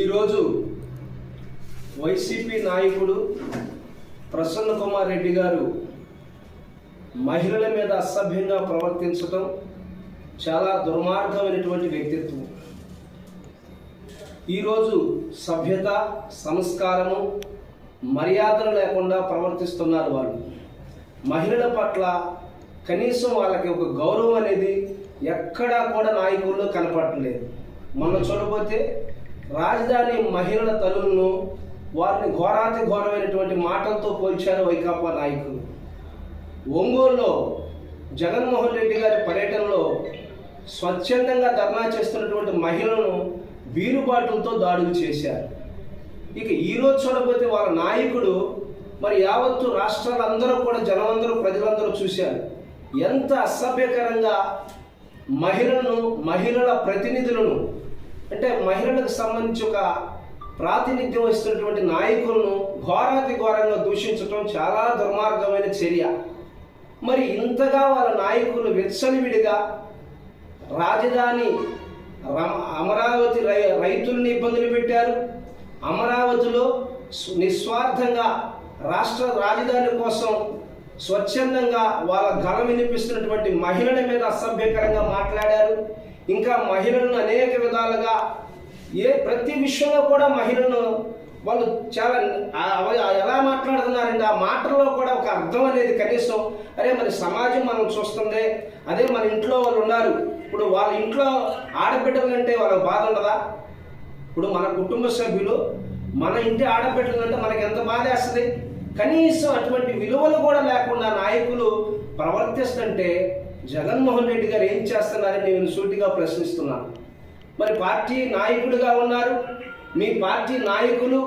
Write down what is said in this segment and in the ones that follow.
ఈరోజు వైసీపీ నాయకుడు ప్రసన్న కుమార్ రెడ్డి గారు మహిళల మీద అసభ్యంగా ప్రవర్తించడం చాలా దుర్మార్గమైనటువంటి వ్యక్తిత్వం. ఈరోజు సభ్యత సంస్కారము మర్యాదలు లేకుండా ప్రవర్తిస్తున్నారు వాళ్ళు. మహిళల పట్ల కనీసం వాళ్ళకి ఒక గౌరవం అనేది ఎక్కడా కూడా నాయకుల్లో కనపడలేదు మొన్న చూడబోతే రాజధాని మహిళల తల్లులను వారిని ఘోరాతి ఘోరమైనటువంటి మాటలతో పోల్చారు వైకాపా నాయకులు. ఒంగోలులో జగన్మోహన్ రెడ్డి గారి పర్యటనలో స్వచ్ఛందంగా ధర్నా చేస్తున్నటువంటి మహిళలను వీరుబాటులతో దాడులు చేశారు. ఇక ఈరోజు చూడబోతే వాళ్ళ నాయకుడు మరి యావత్తు రాష్ట్రాలందరూ కూడా జనమందరూ ప్రజలందరూ చూశారు. ఎంత అసభ్యకరంగా మహిళలను మహిళల ప్రతినిధులను అంటే మహిళలకు సంబంధించి ఒక ప్రాతినిధ్యం వహిస్తున్నటువంటి నాయకులను ఘోరాతి ఘోరంగా దూషించడం చాలా దుర్మార్గమైన చర్య. మరి ఇంతగా వాళ్ళ నాయకులు విడిగా రాజధాని అమరావతి రై రైతుల్ని ఇబ్బందులు పెట్టారు. అమరావతిలో నిస్వార్థంగా రాష్ట్ర రాజధాని కోసం స్వచ్ఛందంగా వాళ్ళ గలం వినిపిస్తున్నటువంటి మహిళల మీద అసభ్యకరంగా మాట్లాడారు. ఇంకా మహిళలను అనేక విధాలుగా ఏ ప్రతి విషయంలో కూడా మహిళలను వాళ్ళు చాలా ఎలా మాట్లాడుతున్నారండి ఆ మాటల్లో కూడా ఒక అర్థం అనేది కనీసం అరే మరి సమాజం మనం చూస్తుంది అదే మన ఇంట్లో వాళ్ళు ఉన్నారు. ఇప్పుడు వాళ్ళ ఇంట్లో ఆడబిడ్డలు అంటే వాళ్ళకి బాధ ఉండదా? ఇప్పుడు మన కుటుంబ సభ్యులు మన ఇంటి ఆడబిడ్డలు అంటే మనకి ఎంత బాధ వేస్తుంది? కనీసం అటువంటి విలువలు కూడా లేకుండా నాయకులు ప్రవర్తిస్తుంటే జగన్మోహన్ రెడ్డి గారు ఏం చేస్తున్నారని నేను సూటిగా ప్రశ్నిస్తున్నాను మరి పార్టీ నాయకుడిగా ఉన్నారు. మీ పార్టీ నాయకులు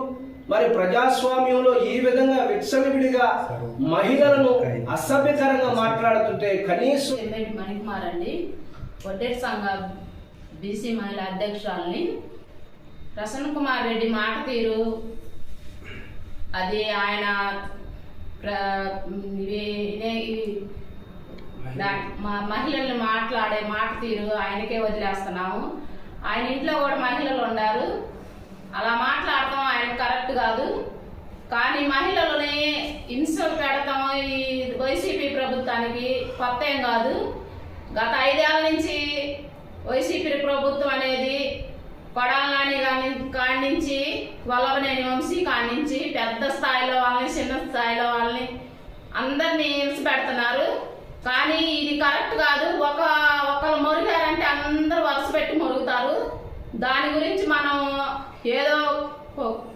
మరి ప్రజాస్వామ్యంలో ఈ విధంగా విచ్చలవిడిగా మహిళలను అసభ్యకరంగా మాట్లాడుతుంటే కనీసం మణికుమార్ అండి వడ్డేటి సంఘ బీసీ మహిళా అధ్యక్షురాలని ప్రసన్న కుమార్ రెడ్డి మాట తీరు. అది ఆయన మా మహిళల్ని మాట్లాడే మాట తీరు ఆయనకే వదిలేస్తున్నాము. ఆయన ఇంట్లో కూడా మహిళలు ఉన్నారు అలా మాట్లాడటం ఆయన కరెక్ట్ కాదు. కానీ మహిళలని ఇన్సల్ట్ పెడతాం ఈ వైసీపీ ప్రభుత్వానికి కొత్త ఏం కాదు. గత ఐదేళ్ళ నుంచి వైసీపీ ప్రభుత్వం అనేది కొడాలని కానీ కాడి నుంచి వల్లభనేని వంశీ కాడి నుంచి పెద్ద స్థాయిలో వాళ్ళని చిన్న స్థాయిలో వాళ్ళని అందరినీ హింస పెడుతున్నారు. కానీ ఇది కరెక్ట్ కాదు. ఒక ఒకరు మొరిగారంటే అందరూ వరుస పెట్టి మొరుగుతారు. దాని గురించి మనం ఏదో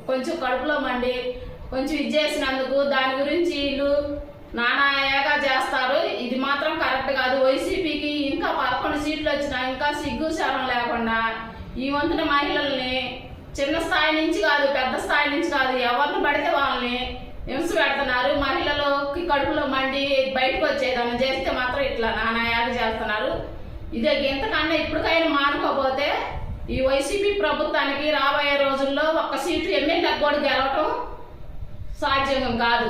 కొంచెం కడుపులో మండి కొంచెం ఇది చేసినందుకు దాని గురించి వీళ్ళు నానా ఏగా చేస్తారు. ఇది మాత్రం కరెక్ట్ కాదు. వైసీపీకి ఇంకా పదకొండు సీట్లు వచ్చినా ఇంకా సిగ్గు శరం లేకుండా ఈ వంతున మహిళల్ని చిన్న స్థాయి నుంచి కాదు పెద్ద స్థాయి నుంచి కాదు ఎవరిని పడితే వాళ్ళని హింస పెడుతున్నారు. మహిళలు కడుపులో మండి బయటకు వచ్చేదన్నా. చేస్తే మాత్రం ఇట్లా నానా యాగ చేస్తున్నారు. ఇదే ఇంతకన్నా ఇప్పటికైనా మానుకోపోతే ఈ వైసీపీ ప్రభుత్వానికి రాబోయే రోజుల్లో ఒక్క సీటు ఎమ్మెల్యే కూడా గెలవటం సాధ్యం కాదు.